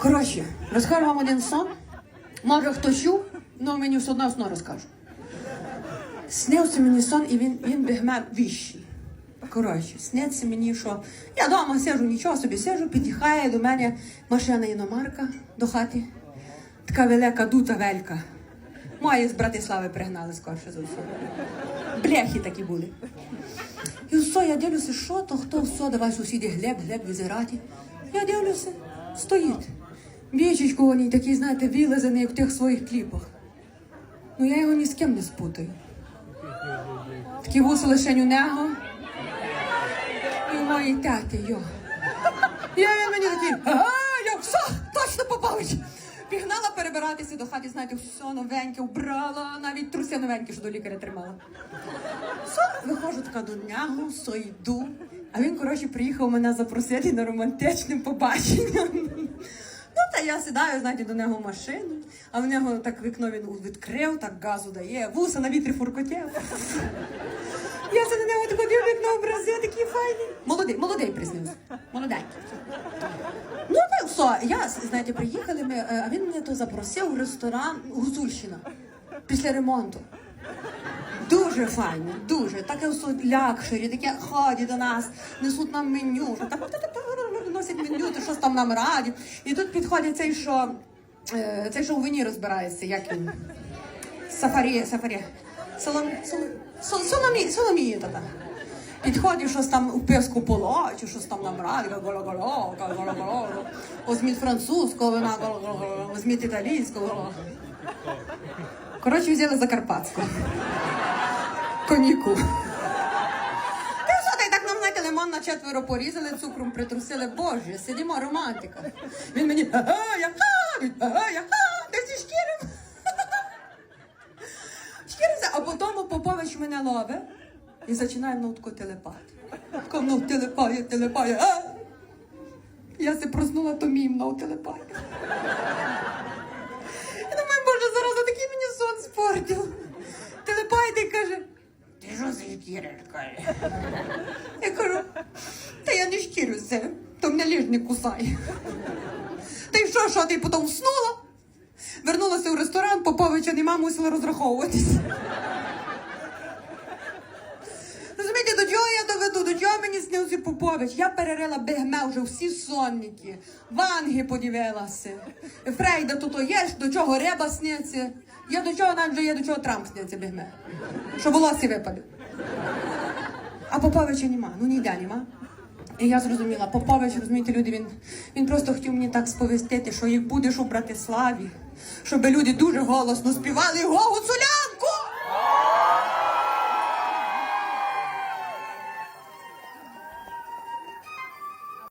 Коротше, розкажу вам один сон. Може хто чув, але мені все одно сно розкажу. Снився мені сон, і він, він бігме віщий. Коротше, сниться мені, що я вдома сижу, нічого собі сижу, під'їхає до мене машина іномарка до хати. Така велика дута велька. Мої з Братислави пригнали скорше за все. Бляхи такі були. І все, я дивлюся, що то, хто все, давай сусіди глеб, глеб визирати. Я дивлюся, стоїть. Вічечко вони такий, знаєте, вилазений, як в тих своїх кліпах. Ну я його ні з ким не спутаю. Такі вуси лише у нього. І у моїй тати, йо. І він мені такий, ага, я все, точно Попович. Пігнала перебиратися до хати, знаєте, все новеньке, вбрала, навіть труси новенькі, що до лікаря тримала. Все, виходжу така до нього, все йду. А він, коротше, приїхав мене запросити на романтичне побачення. Ну, та я сідаю, знаєте, до нього машину, а в нього так вікно він відкрив, так газу дає, вуса на вітрі фуркотів. Я це на нього тако дивлю, як на образи, такі файні. Молодий, молодий признався. Молоденький. Ну, та все. Я, знаєте, приїхали ми, е, а він мене то запросив в ресторан Гуцульщина після ремонту. Дуже файно, дуже. Таке все лякшері, таке ходять до нас, несуть нам меню, що так носять меню, то там нам радять. І тут підходить цей, що е, цей, що у вині розбирається, як він. Сафарі, сафарі. Солом, солом, сол- соломі, соломії та Підходить, щось там у писку полочу, щось там нам радить. Возьміть французького вина, возьміть італійського. Коротше, взяли закарпатську. Коньяку. Та що та й так нам на четверо порізали, цукром притрусили. Боже, сидимо романтика. Він мені ага, я ха, ага, я ха, ти зі а потім Попович мене ловить і починає мною тако телепати. Тако телепає, телепає. А! Я се проснула, то мій мною телепає. Я думаю, боже, зараз такий мені сон спортив. Телепає і каже, ти за шкіришка? Я кажу, та я не шкірюся, то мене ліж не кусай. Й що, що ти потім вснула? Вернулася в ресторан, Поповича нема, мусила розраховуватись. Розумієте, до чого я доведу? До чого мені снився Попович? Я перерила бегме вже всі сонники, ванги подивилася. Фрейда тут є, до чого риба сниться. Я до чого навіть вже є, до чого Трамп сниться бегме. Що волосся випаде. А Поповича нема, ну ніде нема. І я зрозуміла, Попович, розумієте, люди, він, він просто хотів мені так сповістити, що їх будеш у Братиславі, щоб люди дуже голосно співали Го Гуцуля!